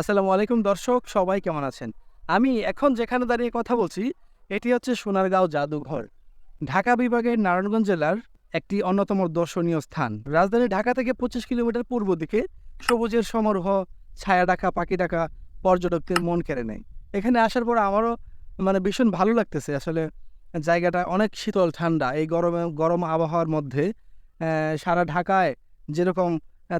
আসসালামু আলাইকুম দর্শক, সবাই কেমন আছেন? আমি এখন যেখানে দাঁড়িয়ে কথা বলছি, এটি হচ্ছে সোনারগাঁও জাদুঘর। ঢাকা বিভাগের নারায়ণগঞ্জ জেলার একটি অন্যতম দর্শনীয় স্থান। রাজধানী ঢাকা থেকে পঁচিশ কিলোমিটার পূর্ব দিকে সবুজের সমারোহ, ছায়া ডাকা, পাখি ডাকা পর্যটকদের মন কেড়ে নেয়। এখানে আসার পর আমারও মানে ভীষণ ভালো লাগতেছে। আসলে জায়গাটা অনেক শীতল, ঠান্ডা। এই গরমে, গরম আবহাওয়ার মধ্যে সারা ঢাকায় যেরকম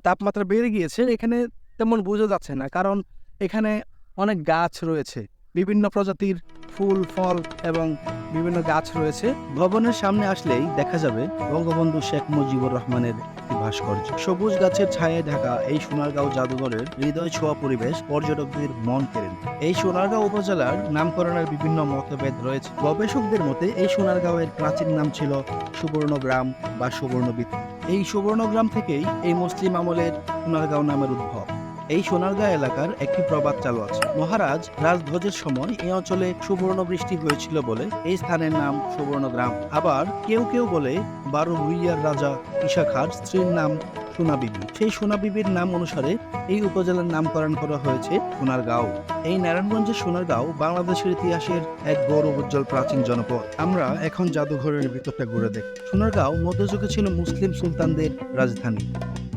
তাপমাত্রা বেড়ে গিয়েছে, এখানে তেমন বোঝা যাচ্ছে না। কারণ এখানে অনেক গাছ রয়েছে। বিভিন্ন প্রজাতির ফুল, ফল এবং বিভিন্ন গাছ রয়েছে। ভবনের সামনে আসলেই দেখা যাবে বঙ্গবন্ধু শেখ মুজিবুর রহমানের ভাস্কর্য। সবুজ গাছের ছায়ায় ঢাকা এই সোনারগাঁও জাদুঘরের হৃদয় ছোঁয়া পরিবেশ পর্যটকদের মন কেড়ে এই সোনারগাঁও উপজেলার নামকরণের বিভিন্ন মতভেদ রয়েছে। গবেষকদের মতে এই সোনারগাঁওয়ের প্রাচীন নাম ছিল সুবর্ণগ্রাম বা সুবর্ণবীথি। এই সুবর্ণগ্রাম থেকেই এই মুসলিম আমলের সোনারগাঁও নামের উদ্ভব। এই সোনারগাঁ এলাকার একটি প্রবাদ চালু আছে। মহারাজ রাজধ্বজের সময় এই অঞ্চলে সুবর্ণ বৃষ্টি হয়েছিল বলে এই স্থানের নাম সুবর্ণ গ্রাম আবার কেউ কেউ বলে বারো ভুইয়ার রাজা ঈশা খার স্ত্রীর নাম সোনাবিবি। সেই সোনাবিবির নাম অনুসারে এই উপজেলার নামকরণ করা হয়েছে সোনারগাঁও। এই নারায়ণগঞ্জের সোনারগাঁও বাংলাদেশের ইতিহাসের এক গৌরব উজ্জ্বল প্রাচীন জনপদ। আমরা এখন জাদুঘরের ভিতরটা ঘুরে দেখি। সোনারগাঁও মধ্যযুগে ছিল মুসলিম সুলতানদের রাজধানী।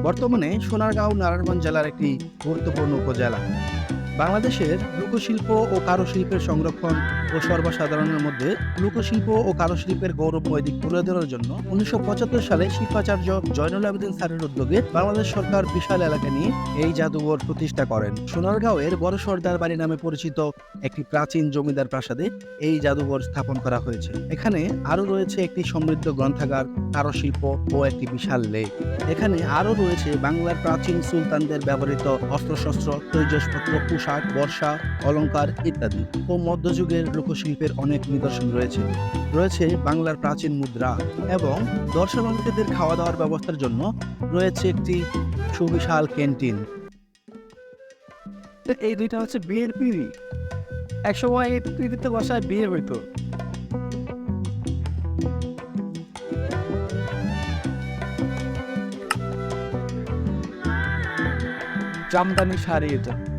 বর্তমানে সোনারগাঁও নারায়ণগঞ্জ জেলার একটি গুরুত্বপূর্ণ উপজেলা। বাংলাদেশের লোকশিল্প ও কারুশিল্পের সংরক্ষণ ও সর্বসাধারণের মধ্যে লোকশিল্প ও কারুশিল্পের গৌরবময় দিক তুলে ধরার জন্য উনিশশো পঁচাত্তর সালে শিল্পাচার্য জয়নুল আবেদিন স্যারের উদ্যোগে বাংলাদেশ সরকার বিশাল এলাকা নিয়ে এই জাদুঘর প্রতিষ্ঠা করেন। সোনারগাঁওয়ের বড় সর্দার বাড়ি নামে পরিচিত একটি প্রাচীন জমিদার প্রাসাদে এই জাদুঘর স্থাপন করা হয়েছে। এখানে আরও রয়েছে একটি সমৃদ্ধ গ্রন্থাগার, কারুশিল্প ও একটি বিশাল লেক। এখানে আরও রয়েছে বাংলার প্রাচীন সুলতানদের ব্যবহৃত অস্ত্রশস্ত্র, তৈজসপত্র পোশাক বর্ষা অলঙ্কার ইত্যাদি ও মধ্যযুগের লোকশিল্পের অনেক নিদর্শন রয়েছে। রয়েছে বাংলার প্রাচীন মুদ্রা এবং দর্শনার্থীদের খাওয়া দাওয়ার ব্যবস্থার জন্য রয়েছে একটি সুবিশাল ক্যান্টিন। তো এই দুইটা হচ্ছে বিয়ের পিড়ি। একসময় এই পিড়িতে বসায় বিয়ে হইতো। জামদানি শাড়ি এটা।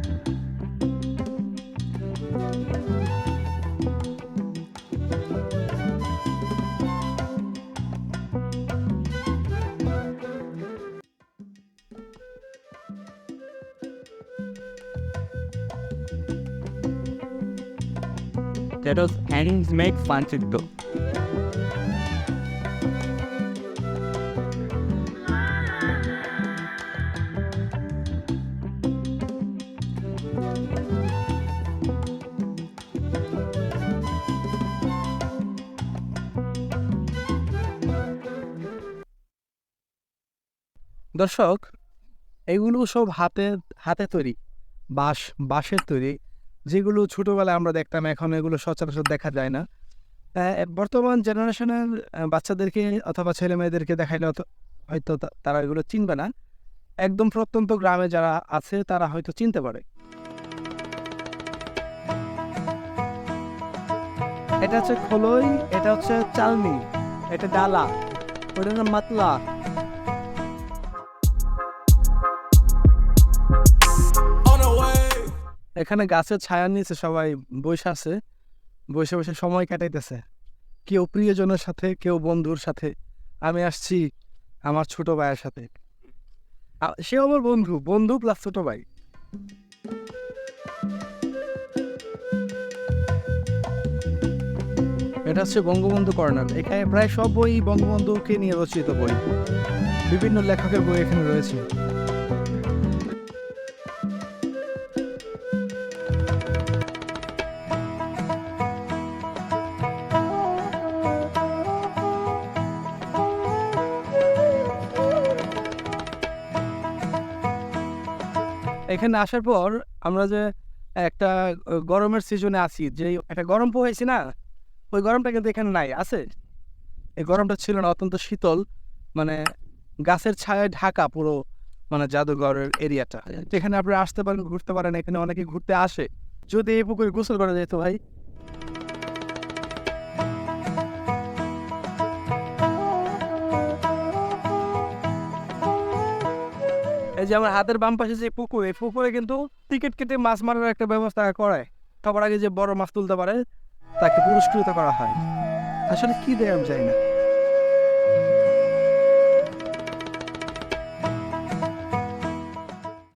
That was hands make though. দর্শক এগুলো সব হাতে হাতে তৈরি বাঁশ বাঁশের তৈরি যেগুলো ছোটোবেলায় আমরা দেখতাম, এখন এগুলো সচরাচর দেখা যায় না। বর্তমান জেনারেশনের বাচ্চাদেরকে অথবা ছেলে মেয়েদেরকে দেখাইলে হয়তো তারা এগুলো চিনবে না। একদম প্রত্যন্ত গ্রামে যারা আছে, তারা হয়তো চিনতে পারে। এটা হচ্ছে খোলই, এটা হচ্ছে চালনি, এটা ডালা, ওটা মাতলা। এখানে গাছের ছায়ার নিচে সবাই বসে আছে, বসে বসে সময় কাটাইতেছে। কেউ প্রিয়জনের সাথে, কেউ বন্ধুর সাথে। আমি আসছি আমার ছোট ভাইয়ের সাথে। সে আমার বন্ধু বন্ধু প্লাস ছোট ভাই। এটা হচ্ছে বঙ্গবন্ধু কর্নার এখানে প্রায় সব বই বঙ্গবন্ধুকে নিয়ে রচিত বই। বিভিন্ন লেখকের বই এখানে রয়েছে। এখানে আসার পর আমরা যে একটা গরমের সিজনে আছি যে একটা গরম পোহাইছি না, ওই গরমটা কিন্তু এখানে নাই, আছে? এই গরমটা ছিল না, অত্যন্ত শীতল মানে গাছের ছায়ায় ঢাকা পুরো মানে জাদুঘরের এরিয়াটা যেখানে আপনারা আসতে পারেন, ঘুরতে পারেন, এখানে অনেকে ঘুরতে আসে। যদি এই পুকুরে গোসল করা যেত ভাই এই যে আমার হাতের বাম পাশে যে পুকুর, এই পুকুরে কিন্তু টিকিট কেটে মাছ মারার একটা ব্যবস্থা করায়। সবার আগে যে বড় মাছ তুলতে পারে, তাকে পুরস্কৃত করা হয়। আসলে কি দেয় আমি চাই না।